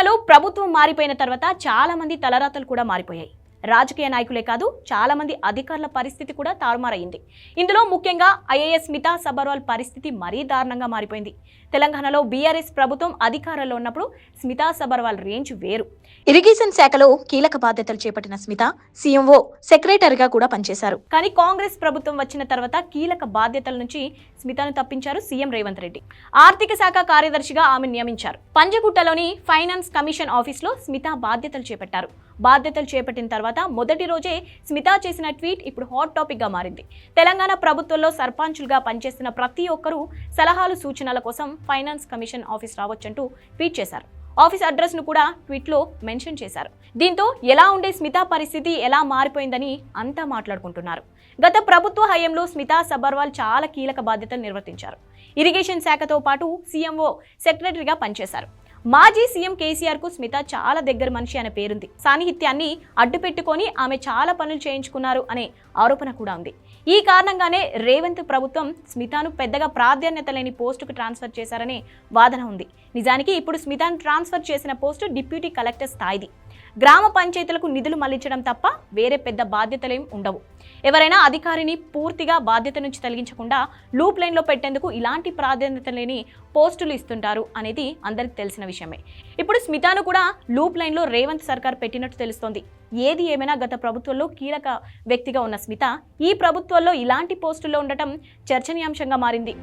తెలంగాణలో ప్రభుత్వం మారిపోయిన తర్వాత చాలా మంది తలరాతలు కూడా మారిపోయాయి. రాజకీయ నాయకులే కాదు చాలా మంది అధికారుల పరిస్థితి కూడా తారుమారయింది ఇందులో ముఖ్యంగా ఐఏఎస్ స్మితా సబర్వాల్ పరిస్థితి మరీ దారుణంగా మారిపోయింది. తెలంగాణలో బీఆర్ఎస్ ప్రభుత్వం అధికారంలో ఉన్నప్పుడు స్మితా సబర్వాల్ రేంజ్ వేరు. ఇరిగేషన్ శాఖలో కీలక బాధ్యతలు చేపట్టిన స్మిత సీఎంఓ సెక్రటరీగా కూడా పనిచేశారు. కానీ కాంగ్రెస్ ప్రభుత్వం వచ్చిన తర్వాత కీలక బాధ్యతల నుంచి స్మితను తప్పించారు సీఎం రేవంత్ రెడ్డి. ఆర్థిక శాఖ కార్యదర్శిగా ఆమె నియమించారు. పంజగుట్టలోని ఫైనాన్స్ కమిషన్ ఆఫీస్లో స్మిత బాధ్యతలు చేపట్టారు. బాధ్యతలు చేపట్టిన తర్వాత మొదటి రోజే స్మిత చేసిన ట్వీట్ ఇప్పుడు హాట్ టాపిక్గా మారింది. తెలంగాణ ప్రభుత్వంలో సర్పంచులుగా పనిచేస్తున్న ప్రతి ఒక్కరూ సలహాలు సూచనల కోసం ఫైనాన్స్ కమిషన్ ఆఫీస్ రావచ్చంటూ ట్వీట్ చేశారు. ఆఫీస్ అడ్రస్ను కూడా ట్వీట్లో మెన్షన్ చేశారు. దీంతో ఎలా ఉండే స్మిత పరిస్థితి ఎలా మారిపోయిందని అంతా మాట్లాడుకుంటున్నారు. గత ప్రభుత్వ హయాంలో స్మితా సబర్వాల్ చాలా కీలక బాధ్యతలు నిర్వర్తించారు. ఇరిగేషన్ శాఖతో పాటు సీఎంఓ సెక్రటరీగా పనిచేశారు. మాజీ సీఎం కేసీఆర్కు స్మిత చాలా దగ్గర మనిషి అనే పేరుంది. సాన్నిహిత్యాన్ని అడ్డు పెట్టుకొని ఆమె చాలా పనులు చేయించుకున్నారు అనే ఆరోపణ కూడా ఉంది. ఈ కారణంగానే రేవంత్ ప్రభుత్వం స్మితాను పెద్దగా ప్రాధాన్యత లేని పోస్టుకు ట్రాన్స్ఫర్ చేశారనే వాదన ఉంది. నిజానికి ఇప్పుడు స్మితాను ట్రాన్స్ఫర్ చేసిన పోస్టు డిప్యూటీ కలెక్టర్ స్థాయిది. గ్రామ పంచాయతీలకు నిధులు మళ్ళించడం తప్ప వేరే పెద్ద బాధ్యతలేం ఉండవు. ఎవరైనా అధికారిని పూర్తిగా బాధ్యత నుంచి తొలగించకుండా లూప్ లైన్లో పెట్టేందుకు ఇలాంటి ప్రాధాన్యత లేని పోస్టులు ఇస్తుంటారు అనేది అందరికి తెలిసిన విషయమే. ఇప్పుడు స్మితాను కూడా లూప్ లైన్లో రేవంత్ సర్కార్ పెట్టినట్టు తెలుస్తోంది. ఏది ఏమైనా గత ప్రభుత్వంలో కీలక వ్యక్తిగా ఉన్న స్మిత ఈ ప్రభుత్వంలో ఇలాంటి పోస్టుల్లో ఉండటం చర్చనీయాంశంగా మారింది.